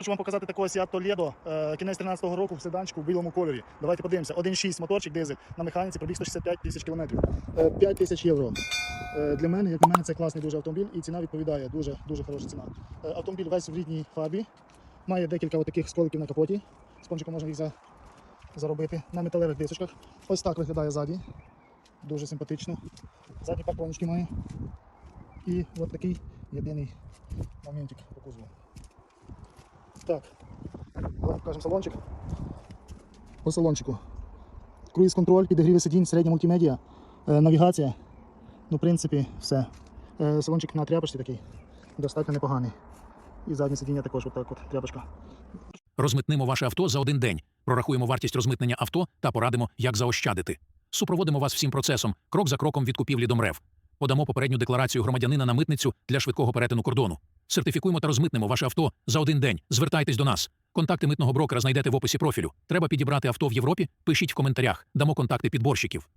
Хочу вам показати такого Seat Toledo, е, кінець 13-го року в седанчику в білому кольорі. Давайте подивимося. 1.6 моторчик дизель на механіці, пробіг 165 тисяч кілометрів. Е, 5 тисяч євро. Е, Для мене, як на мене, це класний дуже автомобіль і ціна відповідає. Дуже, дуже хороша ціна. Е, Автомобіль весь в рідній фарбі. Має декілька таких сколиків на капоті. Спончиком можна їх за, заробити на металевих дисочках. Ось так виглядає ззаді. Дуже симпатично. Задні парктронички має. І от такий єдиний моментик по кузову. Так, давайте покажемо салончик. По салончику. Круїз контроль, підігріви сидінь, середня мультимедіа, е, навігація. Ну, в принципі, все. Е, салончик на тряпочці такий. Достатньо непоганий. І заднє сидіння також отак от тряпочка. Розмитнимо ваше авто за один день. Прорахуємо вартість розмитнення авто та порадимо, як заощадити. Супроводимо вас всім процесом, крок за кроком від купівлі до МРЕВ. Подамо попередню декларацію громадянина на митницю для швидкого перетину кордону. Сертифікуємо та розмитнемо ваше авто за один день. Звертайтесь до нас. Контакти митного брокера знайдете в описі профілю. Треба підібрати авто в Європі? Пишіть в коментарях. Дамо контакти підборщиків.